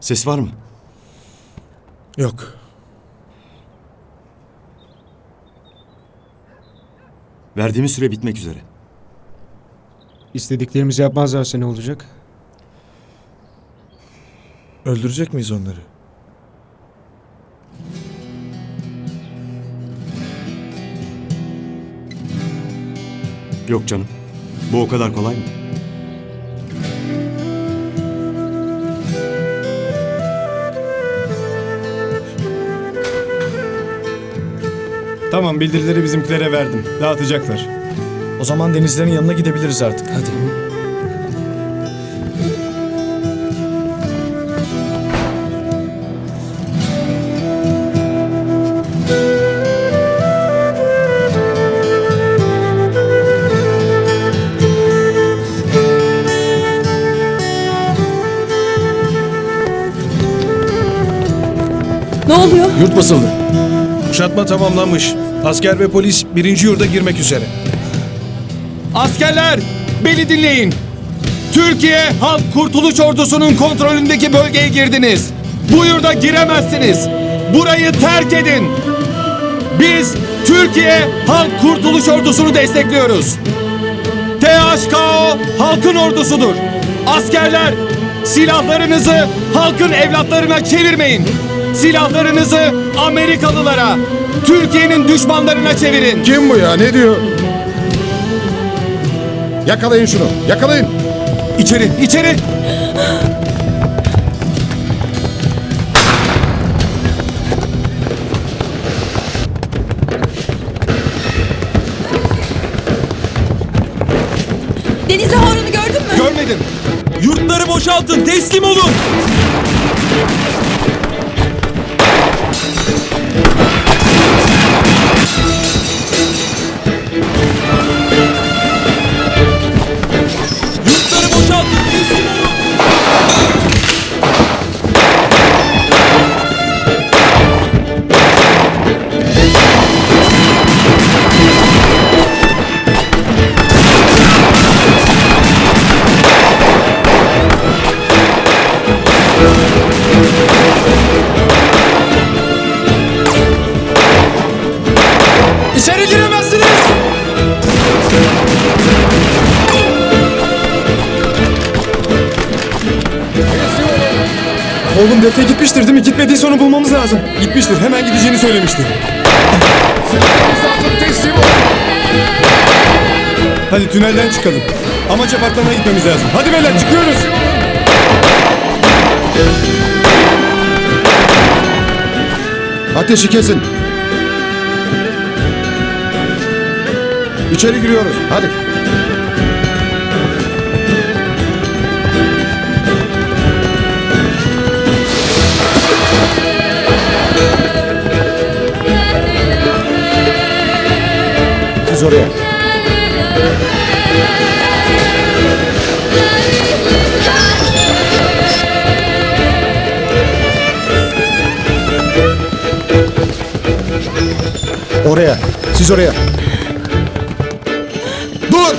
Ses var mı? Yok. Verdiğimiz süre bitmek üzere. İstediklerimizi yapmazlarsa ne olacak? Öldürecek miyiz onları? Yok canım. Bu o kadar kolay mı? Tamam bildirileri bizimkilere verdim. Dağıtacaklar. O zaman denizlerin yanına gidebiliriz artık. Hadi. Ne oluyor? Yurt basıldı. Kuşatma tamamlanmış. Asker ve polis birinci yurda girmek üzere. Askerler beni dinleyin. Türkiye Halk Kurtuluş Ordusu'nun kontrolündeki bölgeye girdiniz. Bu yurda giremezsiniz. Burayı terk edin. Biz Türkiye Halk Kurtuluş Ordusu'nu destekliyoruz. THKO halkın ordusudur. Askerler silahlarınızı halkın evlatlarına çevirmeyin. Silahlarınızı Amerikalılara, Türkiye'nin düşmanlarına çevirin. Kim bu ya? Ne diyor? Yakalayın şunu. Yakalayın. İçeri, içeri. Denizde Harun'u gördün mü? Görmedim. Yurtları boşaltın, teslim olun. Oğlum Defne gitmiştir değil mi? Gitmediyse onu bulmamız lazım. Gitmiştir. Hemen gideceğini söylemişti. Hadi tünelden çıkalım. Amaç apartmana gitmemiz lazım. Hadi beyler çıkıyoruz. Ateşi kesin. İçeri giriyoruz. Hadi. Siz oraya. Oraya. Siz oraya. Dur!